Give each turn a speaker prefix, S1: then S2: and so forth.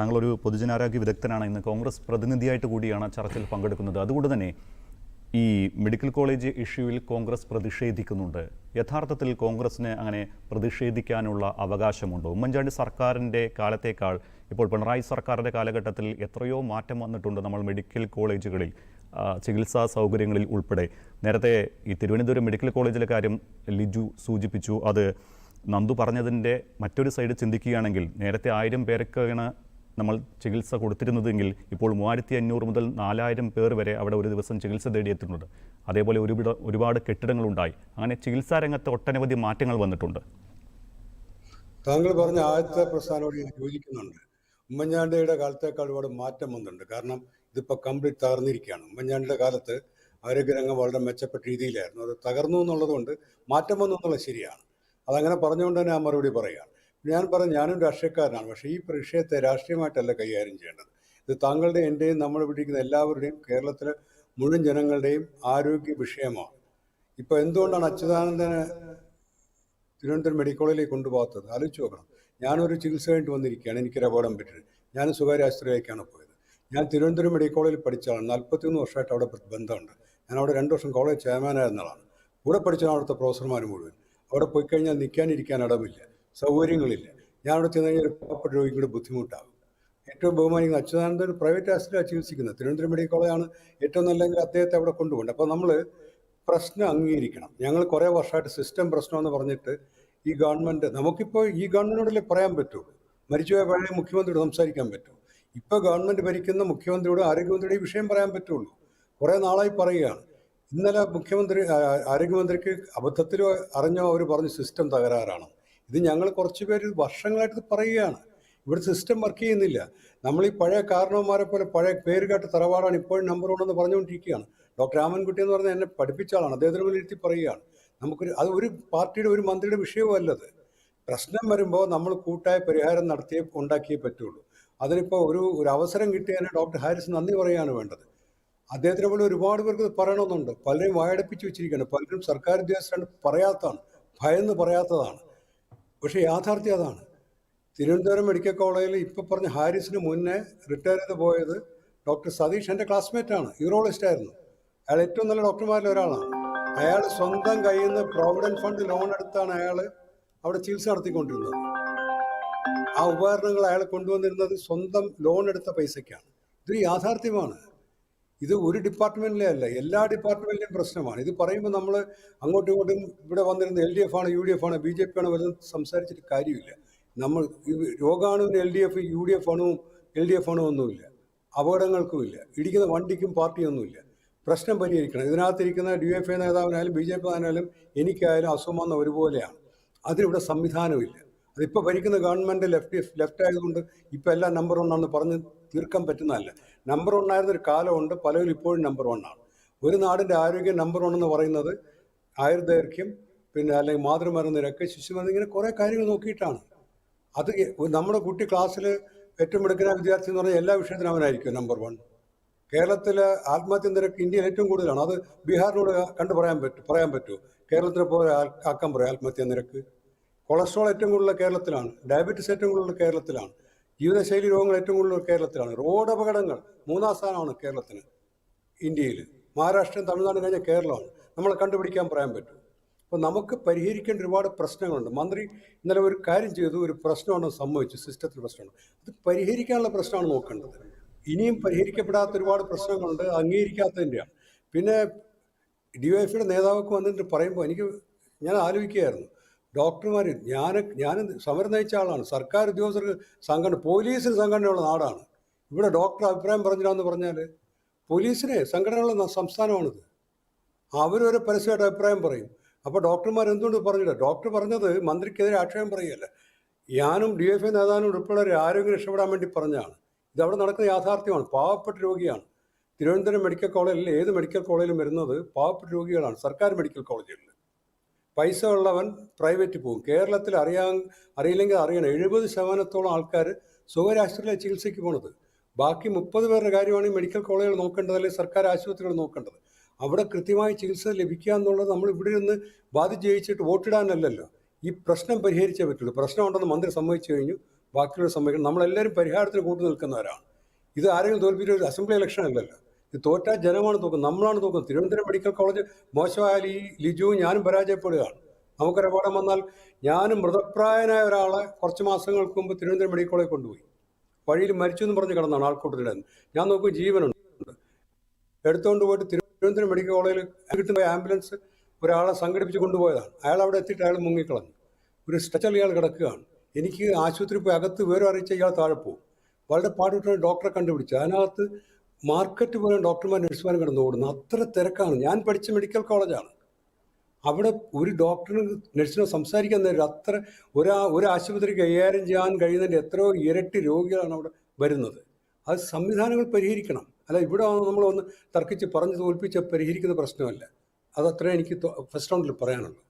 S1: താങ്കളൊരു പൊതുജനാരോഗ്യ വിദഗ്ധനാണ് ഇന്ന് കോൺഗ്രസ് പ്രതിനിധിയായിട്ട് കൂടിയാണ് ചർച്ചയിൽ പങ്കെടുക്കുന്നത്. അതുകൊണ്ട് തന്നെ ഈ മെഡിക്കൽ കോളേജ് ഇഷ്യൂവിൽ കോൺഗ്രസ് പ്രതിഷേധിക്കുന്നുണ്ട്. യഥാർത്ഥത്തിൽ കോൺഗ്രസിന് അങ്ങനെ പ്രതിഷേധിക്കാനുള്ള അവകാശമുണ്ടോ? ഉമ്മൻചാണ്ടി സർക്കാരിന്റെ കാലത്തേക്കാൾ ഇപ്പോൾ പിണറായി സർക്കാരിന്റെ കാലഘട്ടത്തിൽ എത്രയോ മാറ്റം വന്നിട്ടുണ്ട് നമ്മൾ മെഡിക്കൽ കോളേജുകളിൽ ചികിത്സാ സൗകര്യങ്ങളിൽ ഉൾപ്പെടെ. നേരത്തെ ഈ തിരുവനന്തപുരം മെഡിക്കൽ കോളേജിലെ കാര്യം ലിജു സൂചിപ്പിച്ചു. അത് നന്ദു പറഞ്ഞതിന്റെ മറ്റൊരു സൈഡ് ചിന്തിക്കുകയാണെങ്കിൽ നേരത്തെ ആയിരം പേർക്കാണ് നമ്മൾ ചികിത്സ കൊടുത്തിരുന്നതെങ്കിൽ ഇപ്പോൾ മൂവായിരത്തി അഞ്ഞൂറ് മുതൽ നാലായിരം പേർ വരെ അവിടെ ഒരു ദിവസം ചികിത്സ തേടിയെത്തുന്നുണ്ട്. അതേപോലെ ഒരുപാട് ഒരുപാട് കെട്ടിടങ്ങളുണ്ടായി. അങ്ങനെ ചികിത്സാ രംഗത്ത് ഒട്ടനവധി മാറ്റങ്ങൾ വന്നിട്ടുണ്ട്.
S2: താങ്കൾ പറഞ്ഞ ആദ്യത്തെ പ്രസ്ഥാനോട് ഞാൻ യോജിക്കുന്നുണ്ട്. ഉമ്മൻചാണ്ടിയുടെ കാലത്തേക്കാൾ ഒരുപാട് മാറ്റം വന്നിട്ടുണ്ട്. കാരണം ഇതിപ്പോൾ കംപ്ലീറ്റ് തകർന്നിരിക്കുകയാണ്. ഉമ്മൻചാണ്ടിയുടെ കാലത്ത് ആരോഗ്യരംഗം വളരെ മെച്ചപ്പെട്ട രീതിയിലായിരുന്നു. അത് തകർന്നു എന്നുള്ളതുകൊണ്ട് മാറ്റം വന്നു എന്നുള്ളത് ശരിയാണ്. അതങ്ങനെ പറഞ്ഞുകൊണ്ട് തന്നെ ആ മറുപടി പറയുകയാണ്. ഞാൻ പറഞ്ഞു ഞാനും രാഷ്ട്രീയക്കാരനാണ്. പക്ഷെ ഈ വിഷയത്തെ രാഷ്ട്രീയമായിട്ടല്ല കൈകാര്യം ചെയ്യേണ്ടത്. ഇത് താങ്കളുടെ എന്റെയും നമ്മൾ പിടിക്കുന്ന എല്ലാവരുടെയും കേരളത്തിലെ മുഴുവൻ ജനങ്ങളുടെയും ആരോഗ്യ വിഷയമാണ്. ഇപ്പോൾ എന്തുകൊണ്ടാണ് അച്യുതാനന്ദനെ തിരുവനന്തപുരം മെഡിക്കൽ കോളേജിലേക്ക് കൊണ്ടുപോകാത്തത്? ആലോചിച്ച് നോക്കണം. ഞാനൊരു ചികിത്സ വേണ്ടി വന്നിരിക്കുകയാണ്. എനിക്കൊരു അപകടം പറ്റിയത് ഞാൻ സ്വകാര്യ ആശുപത്രിയിലേക്കാണ് പോയത്. ഞാൻ തിരുവനന്തപുരം മെഡിക്കൽ കോളേജിൽ പഠിച്ചതാണ് നാൽപ്പത്തിയൊന്ന് വർഷമായിട്ട് അവിടെ ബന്ധമുണ്ട്. ഞാൻ അവിടെ രണ്ട് വർഷം കോളേജ് ചെയർമാനായിരുന്നതാണ് കൂടെ പഠിച്ചാണ് അവിടുത്തെ പ്രൊഫസർമാർ മുഴുവൻ. അവിടെ പോയി കഴിഞ്ഞാൽ നിൽക്കാനിരിക്കാൻ ഇടമില്ല. സൗകര്യങ്ങളില്ല. ഞാൻ അവിടെ ചെന്ന് കഴിഞ്ഞാൽ ഒരു പാവപ്പെട്ട രോഗിയുടെ ബുദ്ധിമുട്ടാകും. ഏറ്റവും ബഹുമാനിക്കുന്ന അച്യുതാനന്ദൻ പ്രൈവറ്റ് ആശുപത്രിയാണ് ചികിത്സിക്കുന്നത്. തിരുവനന്തപുരം മെഡിക്കൽ കോളേജാണ് ഏറ്റവും നല്ലെങ്കിൽ അദ്ദേഹത്തെ അവിടെ കൊണ്ടുപോകേണ്ടത്. അപ്പോൾ നമ്മൾ പ്രശ്നം അംഗീകരിക്കണം. ഞങ്ങൾ കുറേ വർഷമായിട്ട് സിസ്റ്റം പ്രശ്നമെന്ന് പറഞ്ഞിട്ട് ഈ ഗവൺമെന്റ് നമുക്കിപ്പോൾ ഈ ഗവൺമെന്റിനോടല്ലേ പറയാൻ പറ്റുള്ളൂ മരിച്ചുപോയ പഴയ മുഖ്യമന്ത്രിയോട് സംസാരിക്കാൻ പറ്റും? ഇപ്പോൾ ഗവൺമെന്റ് ഭരിക്കുന്ന മുഖ്യമന്ത്രിയോട് ആരോഗ്യമന്ത്രിയുടെ ഈ വിഷയം പറയാൻ പറ്റുള്ളൂ. കുറേ നാളായി പറയുകയാണ്. ഇന്നലെ മുഖ്യമന്ത്രി ആരോഗ്യമന്ത്രിക്ക് അബദ്ധത്തിലോ അറിഞ്ഞോ അവർ പറഞ്ഞ് സിസ്റ്റം തകരാറാണ് ഇത് ഞങ്ങൾ കുറച്ച് പേര് വർഷങ്ങളായിട്ട് പറയുകയാണ്. ഇവിടെ സിസ്റ്റം വർക്ക് ചെയ്യുന്നില്ല. നമ്മൾ ഈ പഴയ കാരണവന്മാരെ പോലെ പഴയ പേര് കേട്ട് തറവാടാണ് ഇപ്പോഴും നമ്പർ ഉണ്ടെന്ന് പറഞ്ഞുകൊണ്ടിരിക്കുകയാണ്. ഡോക്ടർ രാമൻകുട്ടി എന്ന് പറഞ്ഞാൽ എന്നെ പഠിപ്പിച്ച ആളാണ്. അദ്ദേഹത്തിന് മുന്നിൽ ഇരുത്തി പറയുകയാണ്. നമുക്കൊരു അത് ഒരു പാർട്ടിയുടെ ഒരു മന്ത്രിയുടെ വിഷയമല്ലത് പ്രശ്നം വരുമ്പോൾ നമ്മൾ കൂട്ടായ പരിഹാരം നടത്തിയേ ഉണ്ടാക്കിയേ പറ്റുള്ളൂ. അതിനിപ്പോൾ ഒരു ഒരു അവസരം കിട്ടിയതിന് ഡോക്ടർ ഹാരിസ് നന്ദി പറയുകയാണ് വേണ്ടത്. അദ്ദേഹത്തിനെ പോലെ ഒരുപാട് പേർക്ക് പറയണമെന്നുണ്ട്. പലരും വായടപ്പിച്ച് വെച്ചിരിക്കുകയാണ്. പലരും സർക്കാർ ഉദ്യോഗസ്ഥരാണ്. പറയാത്തതാണ്. ഭയന്ന് പറയാത്തതാണ്. പക്ഷേ യാഥാർത്ഥ്യം അതാണ്. തിരുവനന്തപുരം മെഡിക്കൽ കോളേജിൽ ഇപ്പോൾ പറഞ്ഞ ഹാരിസിന് മുന്നേ റിട്ടയർ ചെയ്ത് പോയത് ഡോക്ടർ സതീഷ്. എന്റെ ക്ലാസ്മേറ്റ് ആണ് യൂറോളജിസ്റ്റ് ആയിരുന്നു. അയാൾ ഏറ്റവും നല്ല ഡോക്ടർമാരിൽ ഒരാളാണ്. അയാൾ സ്വന്തം കയ്യിൽ നിന്ന് പ്രൊവിഡന്റ് ഫണ്ട് ലോൺ എടുത്താണ് അയാൾ അവിടെ ചികിത്സ നടത്തിക്കൊണ്ടിരുന്നത്. ആ ഉപകരണങ്ങൾ അയാൾ കൊണ്ടുവന്നിരുന്നത് സ്വന്തം ലോൺ എടുത്ത പൈസയ്ക്കാണ്. ഇതൊരു യാഥാർത്ഥ്യമാണ്. ഇത് ഒരു ഡിപ്പാർട്ട്മെന്റിലെ അല്ല എല്ലാ ഡിപ്പാർട്ട്മെന്റിലെയും പ്രശ്നമാണ്. ഇത് പറയുമ്പോൾ നമ്മൾ അങ്ങോട്ടും ഇങ്ങോട്ടും ഇവിടെ വന്നിരുന്ന എൽ ഡി എഫ് ആണ് യു ഡി എഫ് ആണ് ബി ജെ പി ആണ് വരുന്നത് സംസാരിച്ചിട്ട് കാര്യമില്ല. നമ്മൾ രോഗാണുവിന് L D F U D F അണുവും L D F അണുവും ഒന്നുമില്ല. അപകടങ്ങൾക്കുമില്ല ഇടിക്കുന്ന വണ്ടിക്കും പാർട്ടിയൊന്നുമില്ല. പ്രശ്നം പരിഹരിക്കണം. ഇതിനകത്തിരിക്കുന്ന ഡി എഫ് ഐ നേതാവിനായാലും ബി ജെ പി നേതാവിനായാലും എനിക്കായാലും അസുഖം ഒരുപോലെയാണ്. അതിനിവിടെ സംവിധാനമില്ല. അതിപ്പോൾ ഭരിക്കുന്ന ഗവൺമെന്റ് ലെഫ്റ്റ് ലെഫ്റ്റ് ആയതുകൊണ്ട് ഇപ്പോൾ എല്ലാം നമ്പർ ആണെന്ന് പറഞ്ഞ് തീർക്കാൻ പറ്റുന്നതല്ല. നമ്പർ ഒന്നായിരുന്ന ഒരു കാലമുണ്ട് പലരും ഇപ്പോഴും നമ്പർ ആണ്. ഒരു നാടിന്റെ ആരോഗ്യം നമ്പർ വൺ എന്ന് പറയുന്നത് ആയുർദൈർഘ്യം പിന്നെ അല്ലെങ്കിൽ മാതൃമരുന്ന് നിരക്ക് ശിശുമരുന്ന് ഇങ്ങനെ കുറേ കാര്യങ്ങൾ നോക്കിയിട്ടാണ്. അത് നമ്മുടെ കുട്ടി ക്ലാസ്സിൽ ഏറ്റവും എടുക്കുന്ന വിദ്യാർത്ഥി എന്ന് പറഞ്ഞാൽ എല്ലാ വിഷയത്തിനും അവനായിരിക്കും നമ്പർ വൺ കേരളത്തിലെ ആത്മഹത്യ നിരക്ക് ഇന്ത്യയിൽ ഏറ്റവും കൂടുതലാണ്. അത് ബീഹാറിനോട് കണ്ടു പറയാൻ പറ്റും പറയാൻ പറ്റുമോ കേരളത്തിലെ പോലെ ആക്കാൻ പറയും ആത്മഹത്യ നിരക്ക്. കൊളസ്ട്രോൾ ഏറ്റവും കൂടുതൽ കേരളത്തിലാണ്. ഡയബറ്റീസ് ഏറ്റവും കൂടുതൽ കേരളത്തിലാണ്. ജീവിതശൈലി രോഗങ്ങൾ ഏറ്റവും കൂടുതൽ കേരളത്തിലാണ്. റോഡ് അപകടങ്ങൾ മൂന്നാം സ്ഥാനമാണ് കേരളത്തിന്. ഇന്ത്യയിൽ മഹാരാഷ്ട്രയും തമിഴ്നാടും കഴിഞ്ഞ കേരളമാണ്. നമ്മളെ കണ്ടുപിടിക്കാൻ പറയാൻ പറ്റും. അപ്പോൾ നമുക്ക് പരിഹരിക്കേണ്ട ഒരുപാട് പ്രശ്നങ്ങളുണ്ട്. മന്ത്രി ഇന്നലെ ഒരു കാര്യം ചെയ്തു. ഒരു പ്രശ്നമാണ് സംഭവിച്ചു. സിസ്റ്റത്തിൽ പ്രശ്നമാണ്. അത് പരിഹരിക്കാനുള്ള പ്രശ്നമാണ് നോക്കേണ്ടത്. ഇനിയും പരിഹരിക്കപ്പെടാത്ത ഒരുപാട് പ്രശ്നങ്ങളുണ്ട്. അംഗീകരിക്കാത്തതിന്റെയാണ് പിന്നെ ഡി വൈ എഫിയുടെ നേതാവൊക്കെ വന്നിട്ട് പറയുമ്പോൾ എനിക്ക് ഞാൻ ആലോചിക്കുകയായിരുന്നു. ഡോക്ടർമാർ ഞാൻ ഞാൻ സമരം നയിച്ച ആളാണ്. സർക്കാർ ഉദ്യോഗസ്ഥർക്ക് സംഘടന പോലീസിന് സംഘടനയുള്ള നാടാണ്. ഇവിടെ ഡോക്ടർ അഭിപ്രായം പറഞ്ഞില്ലാന്ന് പറഞ്ഞാൽ പോലീസിനെ സംഘടനയുള്ള സംസ്ഥാനമാണിത്. അവരൊരു പരസ്യമായിട്ട് അഭിപ്രായം പറയും. അപ്പോൾ ഡോക്ടർമാർ എന്തുകൊണ്ട് പറഞ്ഞില്ല? ഡോക്ടർ പറഞ്ഞത് മന്ത്രിക്കെതിരെ ആക്ഷേപം പറയുകയല്ല. ഞാനും ഡി എഫ് ഐ നേതാവിനും ഉൾപ്പെടെ ആരോഗ്യം രക്ഷപ്പെടാൻ വേണ്ടി പറഞ്ഞാണ് ഇത് അവിടെ നടക്കുന്ന യാഥാർത്ഥ്യമാണ്. പാവപ്പെട്ട രോഗിയാണ്. തിരുവനന്തപുരം മെഡിക്കൽ കോളേജിൽ ഏത് മെഡിക്കൽ കോളേജിലും വരുന്നത് പാവപ്പെട്ട രോഗികളാണ്. സർക്കാർ മെഡിക്കൽ കോളേജുകളിൽ പൈസ ഉള്ളവൻ പ്രൈവറ്റിൽ പോകും. കേരളത്തിൽ അറിയാൻ അറിയില്ലെങ്കിൽ അറിയണം എഴുപത് ശതമാനത്തോളം ആൾക്കാർ സ്വകാര്യ ചികിത്സയ്ക്ക് പോണത്. ബാക്കി മുപ്പത് പേരുടെ കാര്യമാണ് ഈ മെഡിക്കൽ കോളേജുകൾ നോക്കേണ്ടത് അല്ലെങ്കിൽ സർക്കാർ ആശുപത്രികൾ നോക്കേണ്ടത്. അവിടെ കൃത്യമായി ചികിത്സ ലഭിക്കുക എന്നുള്ളത് നമ്മൾ ഇവിടെ നിന്ന് ബാധിച്ച് ജയിച്ചിട്ട് വോട്ടിടാനല്ലല്ലോ. ഈ പ്രശ്നം പരിഹരിച്ചേ പറ്റുള്ളൂ. പ്രശ്നം ഉണ്ടെന്ന് മന്ത്രി സമ്മതിച്ചു കഴിഞ്ഞു. ബാക്കിയുള്ള സമ്മതിക്കണം നമ്മളെല്ലാവരും പരിഹാരത്തിന് കൂട്ടു നിൽക്കുന്നവരാണ്. ഇത് ആരെങ്കിലും തോൽപ്പിച്ച ഒരു അസംബ്ലി ഇലക്ഷൻ അല്ലല്ലോ. തോറ്റാ ജനമാണ് തോക്കുന്നത്. നമ്മളാണ് തോക്കുന്നത്. തിരുവനന്തപുരം മെഡിക്കൽ കോളേജ് മോശമായാൽ ഈ ലിജുവും ഞാനും പരാജയപ്പെടുകയാണ്. നമുക്കൊരു അപകടം വന്നാൽ ഞാനും മൃതപ്രായനായ ഒരാളെ കുറച്ച് മാസങ്ങൾക്ക് മുമ്പ് തിരുവനന്തപുരം മെഡിക്കൽ കോളേജ് കൊണ്ടുപോയി. വഴിയിൽ മരിച്ചു എന്ന് പറഞ്ഞ് കിടന്നാണ് ആൾക്കൂട്ടത്തിൽ ഞാൻ നോക്കും ജീവനുണ്ട്. എടുത്തുകൊണ്ട് പോയിട്ട് തിരുവനന്തപുരം മെഡിക്കൽ കോളേജിൽ കിട്ടുന്ന ആംബുലൻസ് ഒരാളെ സംഘടിപ്പിച്ച് കൊണ്ടുപോയതാണ്. അയാൾ അവിടെ എത്തിയിട്ട് അയാൾ മുങ്ങിക്കളഞ്ഞു. ഒരു സ്ട്രെച്ചർ ഇയാൾ കിടക്കുകയാണ്. എനിക്ക് ആശുപത്രി പോയി അകത്ത് വേറെ അറിയിച്ച ഇയാൾ താഴെ പോകും. വളരെ പാടുപെട്ട ഡോക്ടറെ കണ്ടുപിടിച്ചു. അതിനകത്ത് മാർക്കറ്റ് പോലെ ഡോക്ടർമാർ നഴ്സുമാരും കിടന്ന് ഓടുന്നു. അത്ര തിരക്കാണ്. ഞാൻ പഠിച്ച മെഡിക്കൽ കോളേജാണ് അവിടെ ഒരു ഡോക്ടറിന് നഴ്സിനോ സംസാരിക്കാൻ നേരം അത്ര ഒരാ ഒരു ആശുപത്രി കൈകാര്യം ചെയ്യാൻ കഴിയുന്നതിന്റെ എത്രയോ ഇരട്ടി രോഗികളാണ് അവിടെ വരുന്നത്. അത് സംവിധാനങ്ങൾ പരിഹരിക്കണം. അല്ല ഇവിടെ നമ്മൾ ഒന്ന് തർക്കിച്ച് പറഞ്ഞ് തോൽപ്പിച്ച് പരിഹരിക്കുന്ന പ്രശ്നമല്ല. അതത്രേ എനിക്ക് ഫസ്റ്റ് റൗണ്ടിൽ പറയാനുള്ളൂ.